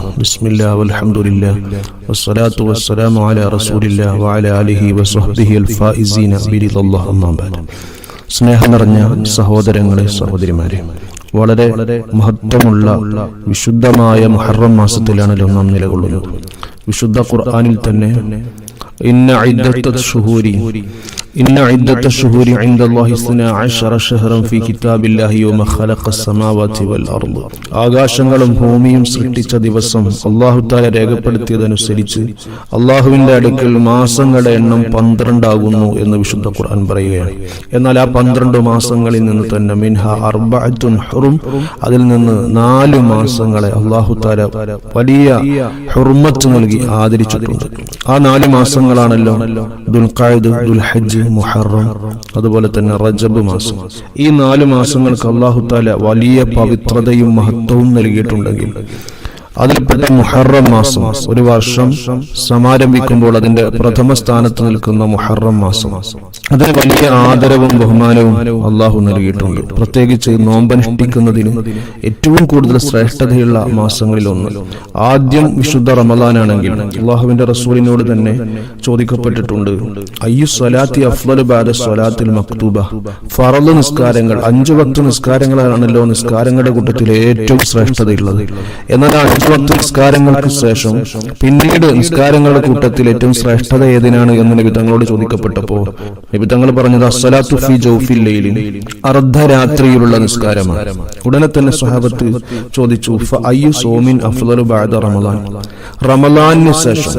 بسم الله والحمد لله والصلاة والسلام على رسول الله وعلى آله وصحبه الفائزين برضا الله أما بعد സ്നേഹം നിറഞ്ഞ സഹോദരങ്ങളെ സഹോദരിമാരെ വളരെ മഹത്വമുള്ള വിശുദ്ധമായ മുഹറം മാസത്തിലാണല്ലോ നാം നിലകൊള്ളുന്നത് വിശുദ്ധ ഖുർആനിൽ തന്നെ ഇന്ന ഇദ്ദത്ത ഷുഹൂരി ഇന്ന ഇദ്ദത്ത ഷുഹൂരി عند الله اثنا عشر شهرا في كتاب الله يوم خلق السماوات والأرض ആകാശങ്ങളും ഭൂമിയും സൃഷ്ടിച്ച ദിവസം അള്ളാഹു താല രേഖപ്പെടുത്തിയതനുസരിച്ച് അള്ളാഹുവിന്റെ അടുക്കൽ മാസങ്ങളുടെ എണ്ണം പന്ത്രണ്ടാകുന്നു എന്ന് വിശുദ്ധ ഖുർആൻ പറയുകയാണ് എന്നാൽ ആ പന്ത്രണ്ട് മാസങ്ങളിൽ നിന്ന് തന്നെ മിൻഹ അർബഅത്തുൻ ഹുറും അതിൽ നിന്ന് നാല് മാസങ്ങളെ അള്ളാഹു താല വലിയ ഹുർമത്ത് നൽകി ആദരിച്ചിട്ടുണ്ട് ആ നാല് മാസങ്ങളാണല്ലോ ദുൽഖായത് ദുൽഹജ്ജ് മുഹറം. അതുപോലെ തന്നെ റജബ് മാസം. ഈ നാല് മാസങ്ങൾക്ക് അള്ളാഹു താല വലിയ പവിത്രതയും മഹത്വവും നൽകിയിട്ടുണ്ടെങ്കിൽ അതിൽപ്പെട്ട മുഹറം മാസം ഒരു വർഷം സമാരംഭിക്കുമ്പോൾ അതിന്റെ പ്രഥമ സ്ഥാനത്ത് നിൽക്കുന്ന മുഹറം മാസം. അതിന് വലിയ ആദരവും ബഹുമാനവും അള്ളാഹു നൽകിയിട്ടുണ്ട്. പ്രത്യേകിച്ച് നോമ്പനുഷ്ഠിക്കുന്നതിന് ഏറ്റവും കൂടുതൽ ശ്രേഷ്ഠതയുള്ള മാസങ്ങളിൽ ഒന്ന് ആദ്യം വിശുദ്ധ റമദാനാണെങ്കിൽ അള്ളാഹുവിന്റെ റസൂലിനോട് തന്നെ ചോദിക്കപ്പെട്ടിട്ടുണ്ട്. അയ്യു സ്വലാത്തി അഫ്ലൽ ബാദ സ്വലാത്തിൽ മക്തൂബ? ഫറദ് നിസ്കാരങ്ങൾ അഞ്ചു ഭക്ത നിസ്കാരങ്ങളാണല്ലോ നിസ്കാരങ്ങളുടെ കൂട്ടത്തിൽ ഏറ്റവും ശ്രേഷ്ഠതയുള്ളത്. എന്നാൽ അഞ്ചു ഭക്ത നിസ്കാരങ്ങൾക്ക് ശേഷം പിന്നീട് നിസ്കാരങ്ങളുടെ കൂട്ടത്തിൽ ഏറ്റവും ശ്രേഷ്ഠത ഏതിനാണ് എന്ന് നബി തങ്ങളോട് ചോദിക്കപ്പെട്ടപ്പോ നബി തങ്ങൾ പറഞ്ഞത് അസ്സലാത്തു ഫി ജൗഫിൽ ലൈലിൻ. അർദ്ധരാത്രിയിലുള്ള നിസ്കാരമാണ്. ഉടനെ തന്നെ സ്വഹാബത്ത് ചോദിച്ചു "ഫ അയ്യു സോമിൻ അഫ്ദലു ബഅദ റമലാൻ റമലാനിന് ശേഷം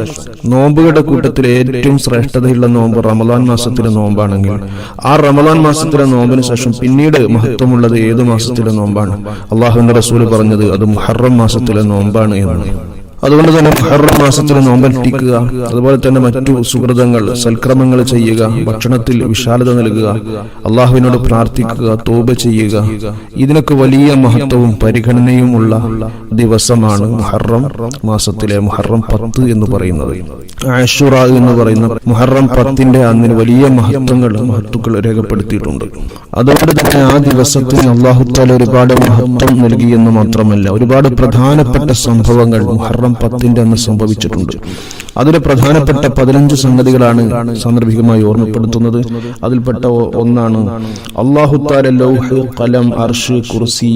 നോമ്പുകളുടെ കൂട്ടത്തിൽ ഏറ്റവും ശ്രേഷ്ഠതയുള്ള നോമ്പ് റമലാൻ മാസത്തിലെ നോമ്പാണെങ്കിൽ ആ റമലാൻ മാസത്തിലെ നോമ്പിന് ശേഷം പിന്നീട് മഹത്വമുള്ളത് ഏത് മാസത്തിലെ നോമ്പാണ്? അള്ളാഹുവിന്റെ റസൂൽ പറഞ്ഞത് അത് മുഹറം മാസത്തിലെ നോമ്പാണ് എന്നാണ് അതുകൊണ്ട് തന്നെ മുഹറം മാസത്തിൽ നോമ്പനുഷ്ഠിക്കുക അതുപോലെ തന്നെ മറ്റു സുഹൃതങ്ങൾ സൽക്രമങ്ങൾ ചെയ്യുക. ഭക്ഷണത്തിൽ വിശാലത നൽകുക. അള്ളാഹുവിനോട് പ്രാർത്ഥിക്കുക തോപ ചെയ്യുക. ഇതിനൊക്കെ വലിയ മഹത്വവും പരിഗണനയും ഉള്ള ദിവസമാണ് മുഹറം മാസത്തിലെ മുഹറം പത്ത് എന്ന് പറയുന്നത്. ആഷുറ എന്ന് പറയുന്ന മുഹറം പത്തിന്റെ അന്നിന് വലിയ മഹത്വങ്ങൾ മഹത്വങ്ങൾ രേഖപ്പെടുത്തിയിട്ടുണ്ട്. അതുകൊണ്ട് തന്നെ ആ ദിവസത്തിന് അള്ളാഹുത്താല ഒരുപാട് മഹത്വം നൽകി എന്ന് മാത്രമല്ല. ഒരുപാട് പ്രധാനപ്പെട്ട സംഭവങ്ങൾ മുഹറം പത്തിന്റെ അന്ന് സംഭവിച്ചിട്ടുണ്ട്. അതിലെ പ്രധാനപ്പെട്ട പതിനഞ്ച് സംഗതികളാണ് സാന്ദർഭികമായി ഓർമ്മപ്പെടുത്തുന്നത്. അതിൽപ്പെട്ട ഒന്നാണ് അള്ളാഹുത്താര ലൗഹ് കലം അർഷ് കുർസി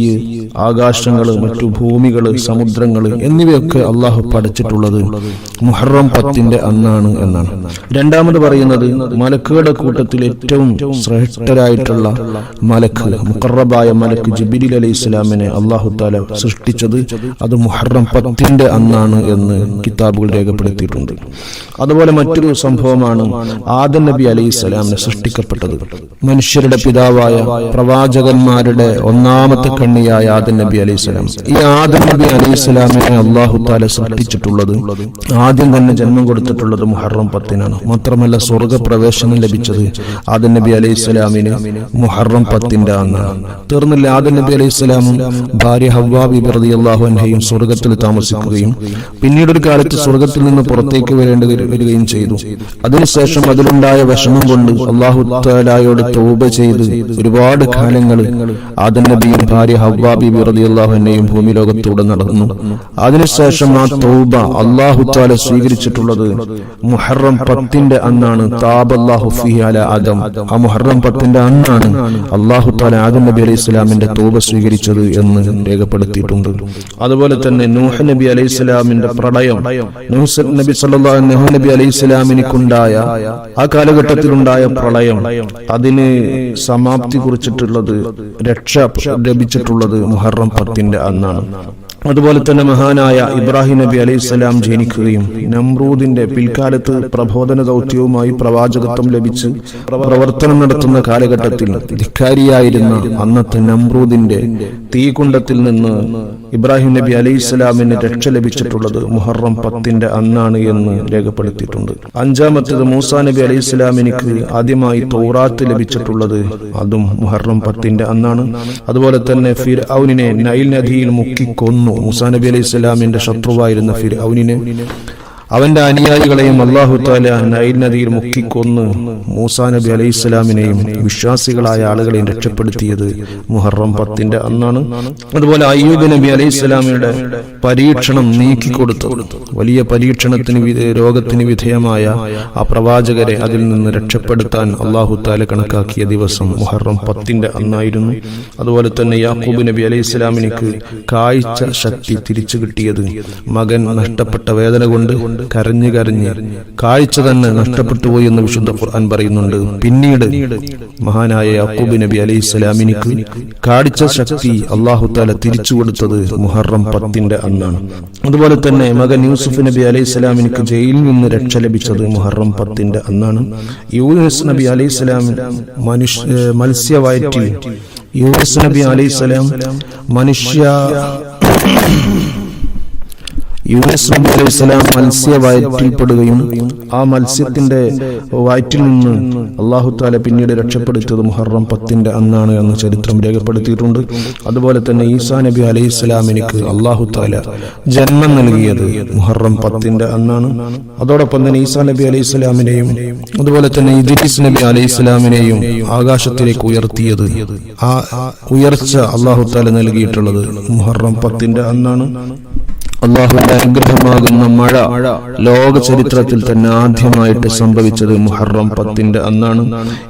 ആകാശങ്ങൾ മറ്റു ഭൂമികൾ സമുദ്രങ്ങൾ എന്നിവയൊക്കെ അള്ളാഹു പഠിച്ചിട്ടുള്ളത് മുഹറം പത്തിന്റെ അന്നാണ് എന്നാണ്. രണ്ടാമത് പറയുന്നത് മലക്കുകളുടെ കൂട്ടത്തിൽ ഏറ്റവും ശ്രേഷ്ഠരായിട്ടുള്ള മലക്ക് മുക്കറബായ മലക്ക് ജബിരി അലൈഹി ഇസ്ലാമിനെ അള്ളാഹു താല സൃഷ്ടിച്ചത് അത് മുഹറം പത്തിന്റെ അന്നാണ്. എന്ന് കിതാബുകൾ രേഖപ്പെടുത്തിയിട്ടുണ്ട്. അതുപോലെ മറ്റൊരു സംഭവമാണ് ആദം നബി അലൈഹി സ്വലാമിനെ സൃഷ്ടിക്കപ്പെട്ടത്. മനുഷ്യരുടെ പിതാവായ പ്രവാചകന്മാരുടെ ഒന്നാമത്തെ കണ്ണിയായ ആദം നബി അലൈഹി സ്വലാം. ഈ ആദം നബി അലൈഹി സ്വലാമിനെ അള്ളാഹു താല സൃഷ്ടിച്ചിട്ടുള്ളത് ആദ്യം തന്നെ ജന്മം കൊടുത്തിട്ടുള്ളത് മുഹറം പത്തിനാണ്. മാത്രമല്ല സ്വർഗപ്രവേശനം ലഭിച്ചത് ആദം നബി അലൈഹി സ്വലാമിന് മുഹറം പത്തിന്റെ അന്നാണ്. തീർന്നില്ല ആദം നബി അലൈഹി സ്വലാമും ഭാര്യ ഹവ്വാ ബിബി അള്ളാഹു അൻഹയും സ്വർഗത്തിൽ താമസിക്കുകയും പിന്നീട് ഒരു കാലത്ത് സ്വർഗത്തിൽ നിന്ന് പുറത്തേക്ക് വരേണ്ടി വരികയും ചെയ്തു. അതിനുശേഷം അതിലുണ്ടായ വിഷമം കൊണ്ട് അള്ളാഹു താലായോട് തൗബ ചെയ്ത് ഒരുപാട് കാലങ്ങൾ ആദം നബിയും ഭാര്യ ഹവ്വാ ബിബി റളിയല്ലാഹു അൻഹയും ഭൂമി ലോകത്തൂടെ നടന്നു. അതിനുശേഷം ആ തൗബ അള്ളാഹു താല സ്വീകരിച്ചിട്ടുള്ളത് മുഹറം പത്തിന്റെ അന്നാണ്. ഫിഹി അല ആദം. ആ മുഹറം പത്തിന്റെ അന്നാണ് അള്ളാഹു താല ആദം നബി അലൈഹി ഇസ്ലാമിന്റെ തൗബ സ്വീകരിച്ചത് എന്ന് രേഖപ്പെടുത്തിയിട്ടുണ്ട്. അതുപോലെ തന്നെ നൂഹ് നബി അലൈഹി ഇസ്ലാമിന്റെ പ്രളയം. നൂഹ് നബി സല്ലല്ലാഹു നൂഹ് നബി അലൈഹി ഇസ്ലാമിനിക്കുണ്ടായ ആ കാലഘട്ടത്തിലുണ്ടായ പ്രളയം അതിന് സമാപ്തി കുറിച്ചിട്ടുള്ളത് രക്ഷ ലഭിച്ചിട്ടുള്ളത് മുഹറം പത്തിന്റെ അന്നാണ്. അതുപോലെ തന്നെ മഹാനായ ഇബ്രാഹിം നബി അലൈഹി സ്വലാം ജനിക്കുകയും നമ്രൂദിന്റെ പിൽക്കാലത്ത് പ്രബോധന ദൗത്യവുമായി പ്രവാചകത്വം ലഭിച്ച് പ്രവർത്തനം നടത്തുന്ന കാലഘട്ടത്തിൽ ധിക്കാരിയായിരുന്ന അന്നത്തെ നമ്രൂദിന്റെ തീകുണ്ടത്തിൽ നിന്ന് ഇബ്രാഹിം നബി അലൈഹി സ്വലാമിന് രക്ഷ ലഭിച്ചിട്ടുള്ളത് മുഹറം പത്തിന്റെ അന്നാണ് എന്ന് രേഖപ്പെടുത്തിയിട്ടുണ്ട്. അഞ്ചാമത്തേത് മൂസാ നബി അലൈഹി സ്വലാമിനിക്ക് ആദ്യമായി തൗറാത്ത് ലഭിച്ചിട്ടുള്ളത് അതും മുഹറം പത്തിന്റെ അന്നാണ്. അതുപോലെ തന്നെ ഫിർ ഔനിനെ നൈൽ നദിയിൽ മുക്കിക്കൊന്നു. മൂസാ നബി അലൈഹി സ്വലാമിന്റെ ശത്രുവായിരുന്ന ഫിർ ഔനിനെ അവന്റെ അനുയായികളെയും അള്ളാഹു താല നൈൽ നദിയിൽ മുക്കിക്കൊന്ന് മൂസാ നബി അലൈഹി സ്വലാമിനെയും വിശ്വാസികളായ ആളുകളെയും രക്ഷപ്പെടുത്തിയത് മുഹറം പത്തിന്റെ അന്നാണ്. അതുപോലെ അയ്യൂബ് നബി അലൈഹി സ്വലാമിയുടെ പരീക്ഷണം നീക്കിക്കൊടുത്തു വലിയ പരീക്ഷണത്തിന് രോഗത്തിന് വിധേയമായ ആ പ്രവാചകരെ അതിൽ നിന്ന് രക്ഷപ്പെടുത്താൻ അള്ളാഹു താല കണക്കാക്കിയ ദിവസം മുഹറം പത്തിന്റെ അന്നായിരുന്നു. അതുപോലെ തന്നെ യാക്കൂബ് നബി അലൈഹി സ്വലാമിനിക്ക് കാഴ്ച ശക്തി തിരിച്ചു കിട്ടിയത് മകൻ നഷ്ടപ്പെട്ട വേദന കൊണ്ട് കരഞ്ഞു കരഞ്ഞ് കാഴ്ച തന്നെ നഷ്ടപ്പെട്ടു പോയി എന്ന് വിശുദ്ധ ഖുർആൻ പറയുന്നുണ്ട്. പിന്നീട് മഹാനായ യാക്കൂബ് നബി അലൈഹി ഇസ്ലാമിനിക്ക് കാഴ്ച ശക്തി അള്ളാഹു താല തിരിച്ചു കൊടുത്തത് മുഹറം പത്തിന്റെ അന്നാണ്. അതുപോലെ തന്നെ മകൻ യൂസുഫ് നബി അലൈഹി ഇസ്ലാമിനിക്ക് ജയിലിൽ നിന്ന് രക്ഷ ലഭിച്ചത് മുഹറം പത്തിന്റെ അന്നാണ്. യൂനുസ് നബി അലൈഹി ഇസ്ലാം മനുഷ്യ മത്സ്യവയറ്റിൽ യൂനുസ് നബി അലൈഹി സ്വലാം മനുഷ്യ യൂനുസ് നബി മത്സ്യ വയറ്റിൽപ്പെടുകയും ആ മത്സ്യത്തിന്റെ വയറ്റിൽ നിന്ന് അള്ളാഹു താല പിന്നീട് രക്ഷപ്പെടുത്തിയത് മുഹറം പത്തിന്റെ അന്നാണ് എന്ന് ചരിത്രം രേഖപ്പെടുത്തിയിട്ടുണ്ട്. അതുപോലെ തന്നെ ഈസാ നബി അലൈഹി സ്വലാമിനിക്ക് അള്ളാഹു താല ജന്മം നൽകിയത് മുഹറം പത്തിന്റെ അന്നാണ്. അതോടൊപ്പം തന്നെ ഈസാ നബി അലൈഹി സ്വലാമിനെയും അതുപോലെ തന്നെ ഇദ്രീസ് നബി അലൈഹി സ്വലാമിനെയും ആകാശത്തിലേക്ക് ഉയർത്തിയത് ആ ഉയർച്ച അള്ളാഹു താല നൽകിയിട്ടുള്ളത് മുഹറം പത്തിന്റെ അന്നാണ്. അള്ളാഹുവിന്റെ അനുഗ്രഹമാകുന്ന മഴ ലോക ചരിത്രത്തിൽ തന്നെ ആദ്യമായിട്ട് സംഭവിച്ചത് മുഹറം പത്തിന്റെ അന്നാണ്.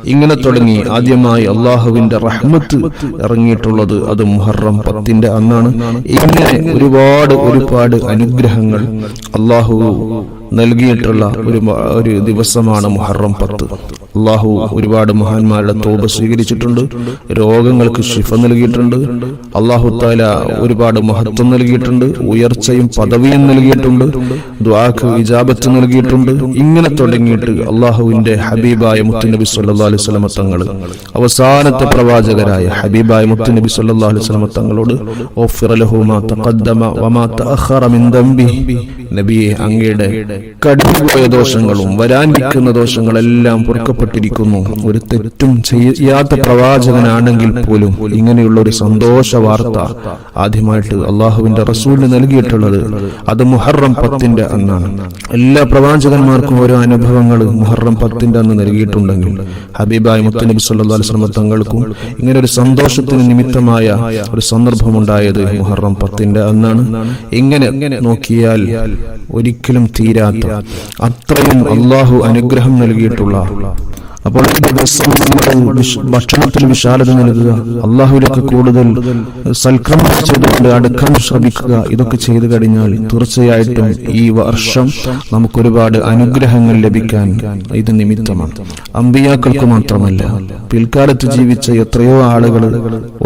ഇങ്ങനെ തുടങ്ങി ആദ്യമായി അള്ളാഹുവിന്റെ റഹ്മത്ത് ഇറങ്ങിയിട്ടുള്ളത് അത് മുഹറം പത്തിന്റെ അന്നാണ്. ഇങ്ങനെ ഒരുപാട് ഒരുപാട് അനുഗ്രഹങ്ങൾ അള്ളാഹു നൽകിയിട്ടുള്ള ഒരു ഒരു ദിവസമാണ് മുഹറം പത്ത്. അള്ളാഹു ഒരുപാട് മഹാന്മാരുടെ തോപ സ്വീകരിച്ചിട്ടുണ്ട് രോഗങ്ങൾക്ക് ശിഫ നൽകിയിട്ടുണ്ട് അള്ളാഹു താല ഒരുപാട് മഹത്വം നൽകിയിട്ടുണ്ട് ഉയർച്ചയും പദവിയും നൽകിയിട്ടുണ്ട് ദ്വാക്ക് ഇജാബത്ത് നൽകിയിട്ടുണ്ട്. ഇങ്ങനെ തുടങ്ങിയിട്ട് അള്ളാഹുവിന്റെ ഹബീബായ മുത്തുനബി സല്ലാ അലൈഹി സ്വലമ തങ്ങൾ അവസാനത്തെ പ്രവാചകരായ ഹബീബായ മുത്തുനബി സല്ലാ അലൈഹി സ്വലമ തങ്ങളോട് "ഓഫിറ ലഹു മാ തഖദ്ദമ വമാ തഅഖറ മിൻ ദംബി നബിയെ അങ്ങയുടെ കടിഞ്ഞുപോയ ദോഷങ്ങളും വരാനിരിക്കുന്ന ദോഷങ്ങളെല്ലാം പൊറുക്കപ്പെട്ടിരിക്കുന്നു. ഒരു തെറ്റും ചെയ്യാത്ത പ്രവാചകനാണെങ്കിൽ പോലും ഇങ്ങനെയുള്ള ഒരു സന്തോഷ വാർത്ത ആദ്യമായിട്ട് അള്ളാഹുവിന്റെ റസൂലിന് നൽകിയിട്ടുള്ളത് അത് മുഹറം പത്തിന്റെ അന്നാണ്. എല്ലാ പ്രവാചകന്മാർക്കും ഓരോ അനുഭവങ്ങൾ മുഹറം പത്തിന്റെ അന്ന് നൽകിയിട്ടുണ്ടെങ്കിൽ ഹബീബായ് മുത്തനബി സല്ലാ വസല്ലം തങ്ങൾക്കും ഇങ്ങനെ ഒരു സന്തോഷത്തിന് നിമിത്തമായ ഒരു സന്ദർഭമുണ്ടായത് മുഹറം പത്തിന്റെ അന്നാണ്. ഇങ്ങനെ നോക്കിയാൽ ഒരിക്കലും തീരാത്ത അത്രയും അള്ളാഹു അനുഗ്രഹം നൽകിയിട്ടുള്ള അപ്പോൾ ഈ ദിവസം നമ്മുടെ ഭക്ഷണത്തിൽ വിശാലത നൽകുക അള്ളാഹുവിലൊക്കെ കൂടുതൽ സൽക്രമം ചെയ്തുകൊണ്ട് അടുക്കാൻ ശ്രമിക്കുക ഇതൊക്കെ ചെയ്തു കഴിഞ്ഞാൽ തീർച്ചയായിട്ടും ഈ വർഷം നമുക്കൊരുപാട് അനുഗ്രഹങ്ങൾ ലഭിക്കാൻ ഇത് നിമിത്തമാണ്. അമ്പിയാക്കൾക്ക് മാത്രമല്ല പിൽക്കാലത്ത് ജീവിച്ച എത്രയോ ആളുകൾ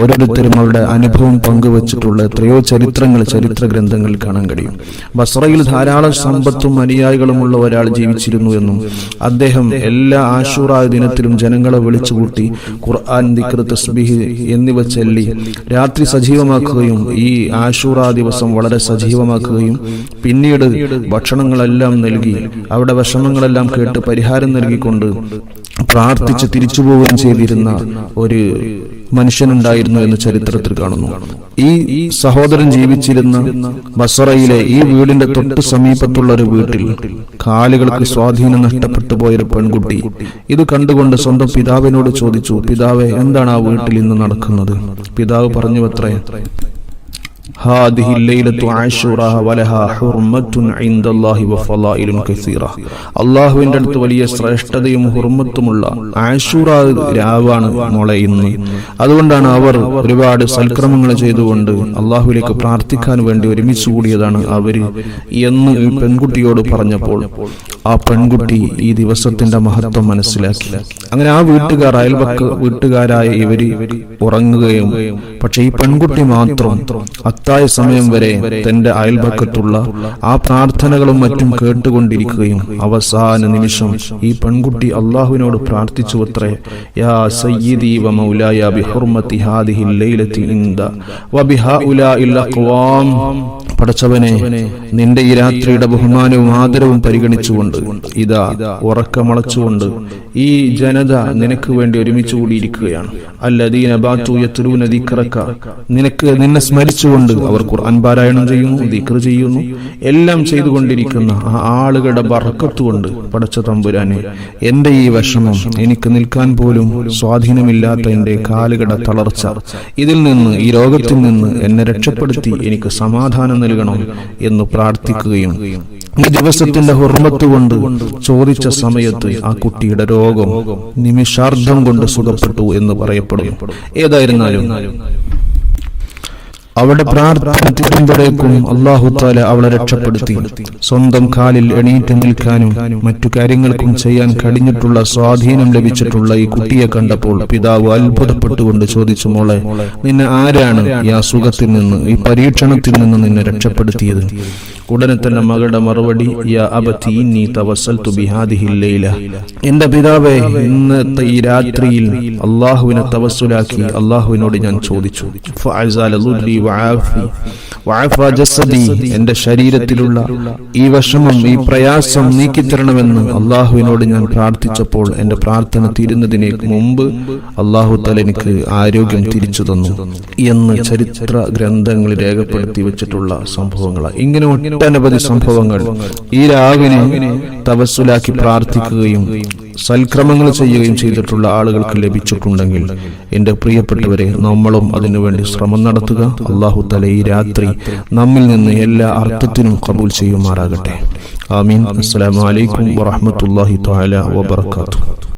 ഓരോരുത്തരും അവരുടെ അനുഭവം പങ്കുവച്ചിട്ടുള്ള എത്രയോ ചരിത്രങ്ങൾ ചരിത്ര ഗ്രന്ഥങ്ങളിൽ കാണാൻ കഴിയും. ബസ്രയിൽ ധാരാളം സമ്പത്തും അനുയായികളുമുള്ള ഒരാൾ ജീവിച്ചിരുന്നു എന്നും അദ്ദേഹം എല്ലാ ആശൂറ ദിനത്തിലും ജനങ്ങളെ വിളിച്ചുകൂട്ടി ഖുർആൻ ദിക്ർ തസ്ബീഹ് എന്നിവ ചൊല്ലി രാത്രി സജീവമാക്കുകയും ഈ ആശൂറ ദിവസം വളരെ സജീവമാക്കുകയും പിന്നീട് ഭക്ഷണങ്ങളെല്ലാം നൽകി. അവിടെ വിഷമങ്ങളെല്ലാം കേട്ട് പരിഹാരം നൽകിക്കൊണ്ട് പ്രാർത്ഥിച്ച് തിരിച്ചു പോവുകയും ചെയ്തിരുന്ന ഒരു മനുഷ്യനുണ്ടായിരുന്നു എന്ന് ചരിത്രത്തിൽ കാണുന്നു. ഈ സഹോദരൻ ജീവിച്ചിരുന്ന ബസറയിലെ ഈ വീടിന്റെ തൊട്ട് സമീപത്തുള്ള ഒരു വീട്ടിൽ കാലുകൾക്ക് സ്വാധീനം നഷ്ടപ്പെട്ടു പോയൊരു പെൺകുട്ടി. ഇത് കണ്ടുകൊണ്ട് സ്വന്തം പിതാവിനോട് ചോദിച്ചു പിതാവെ എന്താണ് ആ വീട്ടിൽ ഇന്ന് നടക്കുന്നത്? പിതാവ് പറഞ്ഞു അത്രേ. هذه الليلة عاشوراء ولها حرمة عند الله وفضائل كثيرة അള്ളാഹുവിന്റെ അടുത്ത് വലിയ ശ്രേഷ്ഠതയും ഹുർമത്തുമുള്ള ആശൂറ രാവാണ് മോളെ ഇന്ന് അതുകൊണ്ടാണ് അവർ ഒരുപാട് സൽക്രമങ്ങൾ ചെയ്തുകൊണ്ട് അള്ളാഹുവിലേക്ക് പ്രാർത്ഥിക്കാൻ വേണ്ടി ഒരുമിച്ച് കൂടിയതാണ് അവര് എന്ന് ഈ പെൺകുട്ടിയോട് പറഞ്ഞപ്പോൾ ആ പെൺകുട്ടി ഈ ദിവസത്തിന്റെ മഹത്വം മനസ്സിലാക്കി അങ്ങനെ ആ വീട്ടുകാർ അയൽപക്ക വീട്ടുകാരായ ഇവര് ഉറങ്ങുകയും പക്ഷെ ഈ പെൺകുട്ടി മാത്രം അത്തായ സമയം വരെ തന്റെ അയൽപക്കത്തുള്ള ആ പ്രാർത്ഥനകളും മറ്റും കേട്ടുകൊണ്ടിരിക്കുകയും അവസാന നിമിഷം ഈ പെൺകുട്ടി അള്ളാഹുവിനോട് പ്രാർത്ഥിച്ചു അത്രേ പടച്ചവനെ നിന്റെ ഈ രാത്രിയുടെ ബഹുമാനവും ആദരവും പരിഗണിച്ചുകൊണ്ട് ഇതാ ഉറക്കമളച്ചുകൊണ്ട് ഈ ജനത നിനക്ക് വേണ്ടി ഒരുമിച്ച് കൂടിയിരിക്കുകയാണ്. അല്ലദീന ബാത്തു യത്ലൂന ദിക്റക നിനക്ക് നിന്നെ സ്മരിച്ചുകൊണ്ട് അവർ ഖുർആൻ പാരായണം ചെയ്യുന്നു ദിക്ർ ചെയ്യുന്നു എല്ലാം ചെയ്തുകൊണ്ടിരിക്കുന്ന ആ ആളുകളുടെ ബറക്കത്തുകൊണ്ട് പടച്ച തമ്പുരാനെ എന്റെ ഈ വിഷമം എനിക്ക് നിൽക്കാൻ പോലും സ്വാധീനമില്ലാത്ത എന്റെ കാലുകട തളർച്ച. ഇതിൽ നിന്ന് ഈ രോഗത്തിൽ നിന്ന് എന്നെ രക്ഷപ്പെടുത്തി എനിക്ക് സമാധാനം നൽകണം എന്ന് പ്രാർത്ഥിക്കുകയും ഈ ദിവസത്തിന്റെ ഹുർമത്ത് കൊണ്ട് ചോദിച്ച സമയത്ത് ആ കുട്ടിയുടെ രോഗം നിമിഷാർദ്ധം കൊണ്ട് സുഖപ്പെട്ടു എന്ന് പറയപ്പെടുന്നു ഏതായിരുന്നാലും അവിടെ പ്രാർത്ഥന തീരുമ്പോഴേക്കും അള്ളാഹു താല അവളെ രക്ഷപ്പെടുത്തി. സ്വന്തം കാലിൽ എണീറ്റ് നിൽക്കാനും മറ്റു കാര്യങ്ങൾക്കും ചെയ്യാൻ കഴിഞ്ഞിട്ടുള്ള സ്വാധീനം ലഭിച്ചിട്ടുള്ള ഈ കുട്ടിയെ കണ്ടപ്പോൾ പിതാവ് അത്ഭുതപ്പെട്ടുകൊണ്ട് ചോദിച്ചു മോളെ നിന്നെ ആരാണ് ഈ അസുഖത്തിൽ നിന്ന് ഈ പരീക്ഷണത്തിൽ നിന്ന് നിന്നെ രക്ഷപ്പെടുത്തിയത്? ഉടനെ തന്നെ മകളുടെ മറുപടി എന്റെ പിതാവെ ഇന്നത്തെ ഈ രാത്രിയിൽ അള്ളാഹുവിനെ തവസ്സുലാക്കി അള്ളാഹുവിനോട് ഞാൻ ചോദിച്ചു. എന്റെ ശരീരത്തിലുള്ള ഈ വിഷമം ഈ പ്രയാസം നീക്കിത്തരണമെന്ന് അള്ളാഹുവിനോട് ഞാൻ പ്രാർത്ഥിച്ചപ്പോൾ എന്റെ പ്രാർത്ഥന തീരുന്നതിന് മുമ്പ് അള്ളാഹു തല എനിക്ക് ആരോഗ്യം തിരിച്ചു തന്നു എന്ന് ചരിത്ര ഗ്രന്ഥങ്ങളിൽ രേഖപ്പെടുത്തി വെച്ചിട്ടുള്ള സംഭവങ്ങളാണ് ഇങ്ങനെ ഒട്ടനവധി സംഭവങ്ങൾ. ഈ രാവിനെ തവസ്സുലാക്കി പ്രാർത്ഥിക്കുകയും സൽക്രമങ്ങൾ ചെയ്യുകയും ചെയ്തിട്ടുള്ള ആളുകൾക്ക് ലഭിച്ചിട്ടുണ്ടെങ്കിൽ എന്റെ പ്രിയപ്പെട്ടവരെ നമ്മളും അതിനുവേണ്ടി ശ്രമം നടത്തുക. അള്ളാഹു തല ഈ രാത്രി നമ്മിൽ നിന്ന് എല്ലാ അർത്ഥത്തിനും കബൂൽ ചെയ്യുമാറാകട്ടെ. ആമീൻ. അസ്സലാമു അലൈക്കും വറഹ്മത്തുള്ളാഹി തആല വബറകാതുഹു.